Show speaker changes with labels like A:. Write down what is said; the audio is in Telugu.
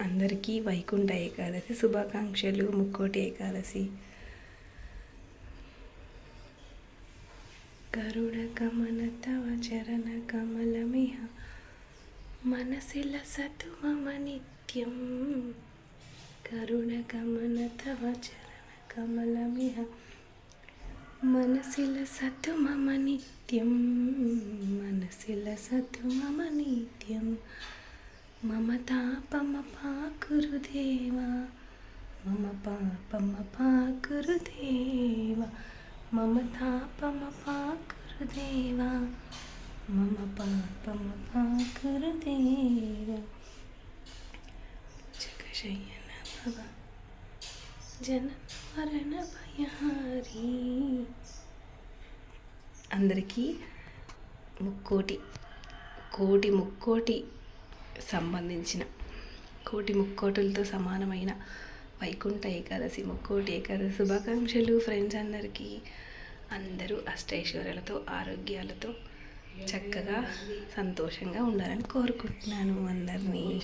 A: అందరికీ వైకుంఠ ఏకాదశి శుభాకాంక్షలు ముక్కోటి ఏకాదశి. గరుడ గమన తవ చరణ కమలమిహ మనసిల సతు మమ నిత్యం. గరుడ గమన తవ చరణ కమలమిహ మనసిల సతు మమ నిత్యం. మనసిల సతు మమ నిత్యం. మమ తాపమ పాకురుదేవా మమ పాపమ పాకురుదేవా మమ తాపమ పాకురుదేవా మమ పాపమ పాకురుదేవా జగశయన భవ జన మరణ భయహారి అందరికీ ముక్కోటి కోటి ముక్కోటి సంబంధించిన కోటి ముక్కోటులతో సమానమైన వైకుంఠ ఏకాదశి ముక్కోటి ఏకాదశి శుభాకాంక్షలు ఫ్రెండ్స్ అందరికీ. అందరూ అష్టైశ్వర్యాలతో ఆరోగ్యాలతో చక్కగా సంతోషంగా ఉండాలని కోరుకుంటున్నాను అందరినీ.